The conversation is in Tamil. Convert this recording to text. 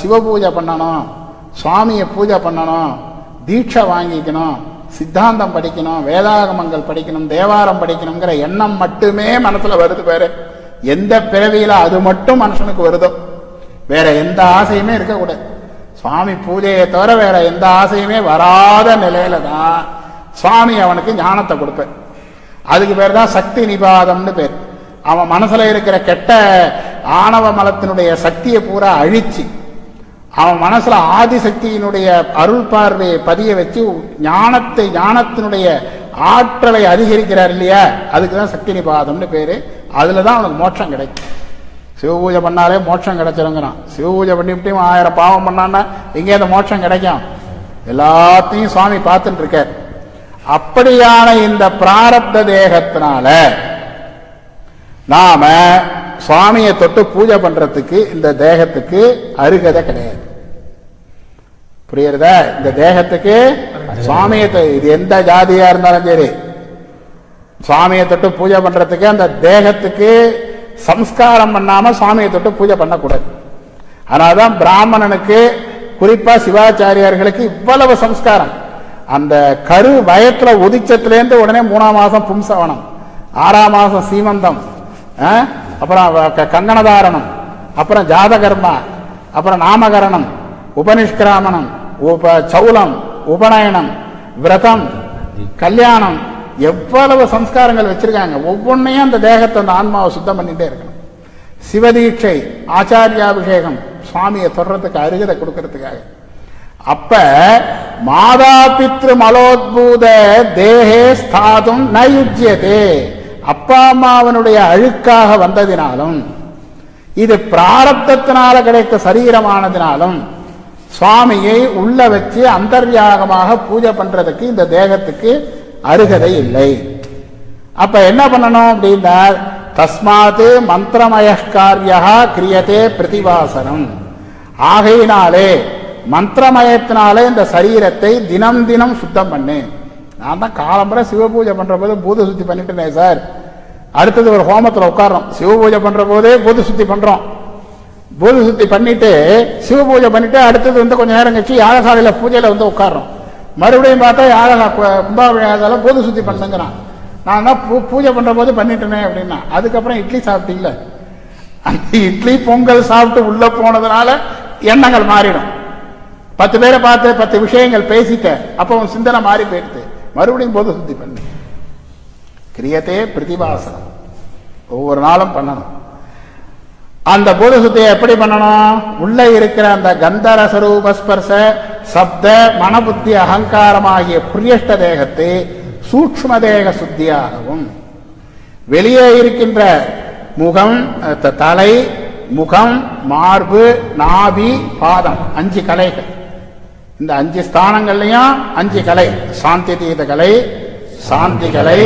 சிவ பூஜை பண்ணணும் சுவாமியை பூஜை பண்ணணும் தீட்சை வாங்கிக்கணும் சித்தாந்தம் படிக்கணும் வேதாகமங்கள் படிக்கணும் தேவாரம் படிக்கணுங்கிற எண்ணம் மட்டுமே மனசில் வருது பேரு. எந்த பிறவியில் அது மட்டும் மனுஷனுக்கு வருதோ? வேற எந்த ஆசையுமே இருக்கக்கூடாது சுவாமி பூஜையை தவிர வேற எந்த ஆசையுமே வராத நிலையில தான் சுவாமி அவனுக்கு ஞானத்தை கொடுப்பேன் அதுக்கு பேர் தான் சக்தி நிபாதம்னு பேர். அவன் மனசுல இருக்கிற கெட்ட ஆணவ மலத்தினுடைய சக்தியை பூரா அழிச்சு அவன் மனசுல ஆதிசக்தியினுடைய அருள் பார்வையை பதிய வச்சு ஞானத்தை ஞானத்தினுடைய ஆற்றலை அதிகரிக்கிறார் இல்லையா? அதுக்கு தான் சக்தி நிபாதம்னு பேரு. அதுல தான் அவனுக்கு மோட்சம் கிடைக்கும். சிவபூஜை பண்ணாலே மோட்சம் கிடைச்சிருங்கிறான். சிவபூஜை பண்ணிவிட்டு இவன் ஆயிரம் பாவம் பண்ணான்னா எங்கே அந்த மோட்சம் கிடைக்கும்? எல்லாத்தையும் சுவாமி பார்த்துட்டு இருக்கார் அப்படியான இந்த பிராரப்த தேகத்தினால நாம சுவாமியை தொட்டு பூஜை பண்றதுக்கு இந்த தேகத்துக்கு அருகதை கிடையாது. புரியுறதா? இந்த தேகத்துக்கு சுவாமியை இது எந்த ஜாதியா இருந்தாலும் சரி. சுவாமியை தொட்டு பூஜை பண்றதுக்கு அந்த தேகத்துக்கு சம்ஸ்காரம் பண்ணாம சுவாமியை தொட்டு பூஜை பண்ணக்கூடாது. அதனாலதான் பிராமணனுக்கு குறிப்பா சிவாச்சாரியார்களுக்கு இவ்வளவு சம்ஸ்காரம். அந்த கரு வயத்துல உதிச்சத்திலேருந்து உடனே மூணாம் மாசம் பும்சவனம் ஆறாம் மாசம் சீமந்தம்? அப்புறம் கங்கணதாரணம் அப்புறம் ஜாதகர்மா அப்புறம் நாமகரணம் உபனிஷ்கிராமணம் உப சௌலம் உபநயனம் விரதம் கல்யாணம் எவ்வளவு சம்ஸ்காரங்கள் வச்சிருக்காங்க. ஒவ்வொன்றையும் அந்த தேகத்தை அந்த ஆன்மாவை சுத்தம் பண்ணிட்டே இருக்கணும். சிவதீட்சை ஆச்சாரியாபிஷேகம் சுவாமியை தொடர்றதுக்கு அருகதை கொடுக்கறதுக்காக. அப்ப மாதா பித்ரு மலோத்பூத தேகே ஸ்தாதும் நயுஜ்யதே அப்பா அம்மாவனுடைய அழுக்காக வந்ததினாலும் இது பிராரப்தத்தினால கிடைத்த சரீரமானதினாலும் சுவாமியை உள்ள வச்சு அந்தர்யாகமாக பூஜை பண்றதுக்கு இந்த தேகத்துக்கு அருகதை இல்லை. அப்ப என்ன பண்ணணும் அப்படின்னா தஸ்மாத் மந்திரமய காரியா கிரியதே பிரதிவாசனம். ஆகையினாலே மந்திரமயத்தினாலே இந்த சரீரத்தை தினம் தினம் சுத்தம் பண்ணு. நான் தான் காலம்பரை சிவபூஜை பண்ற போது பூத சுத்தி பண்ணிட்டேன் சார். அடுத்தது ஒரு ஹோமத்தில் உட்கார்றோம். சிவபூஜை பண்ற போதே பூத சுத்தி பண்றோம். பூத சுத்தி பண்ணிட்டு சிவ பூஜை பண்ணிட்டு அடுத்தது வந்து கொஞ்ச நேரம் கழிச்சு யாகசாலையில பூஜையில வந்து உட்காரோம் மறுபடியும் பார்த்தா யாகசா கும்பாபிஷேகத்தால பூத சுத்தி பண்ணுங்கிறான் நான் தான் பூ- பூஜை பண்ற போது பண்ணிட்டேனே அப்படின்னா அதுக்கப்புறம் இட்லி சாப்பிட்டீங்கள? அந்த இட்லி பொங்கல் சாப்பிட்டு உள்ள போனதுனால எண்ணங்கள் மாறிடும். பத்து பேரை பார்த்து பத்து விஷயங்கள் பேசிட்டேன். அப்போ சிந்தனை மாறி போயிடுது. மறுபடியும் போது சுத்தி பண்ணு. கிரியத்தே பிரதிபாசனம் ஒவ்வொரு நாளும் பண்ணணும். அந்த போத சுத்தியை எப்படி பண்ணணும்? உள்ள இருக்கிற அந்த கந்தர சரூபஸ்பர்ச சப்த மனபுத்தி அகங்காரமாகிய பிரியஷ்ட தேகத்தை சூக்ம தேக சுத்தியாகவும். வெளியே இருக்கின்ற முகம் த- தலை முகம் மார்பு நாபி பாதம் அஞ்சு கலைகள். இந்த அஞ்சு ஸ்தானங்கள்லையும் அஞ்சு கலை. சாந்தி தீத கலை சாந்தி கலை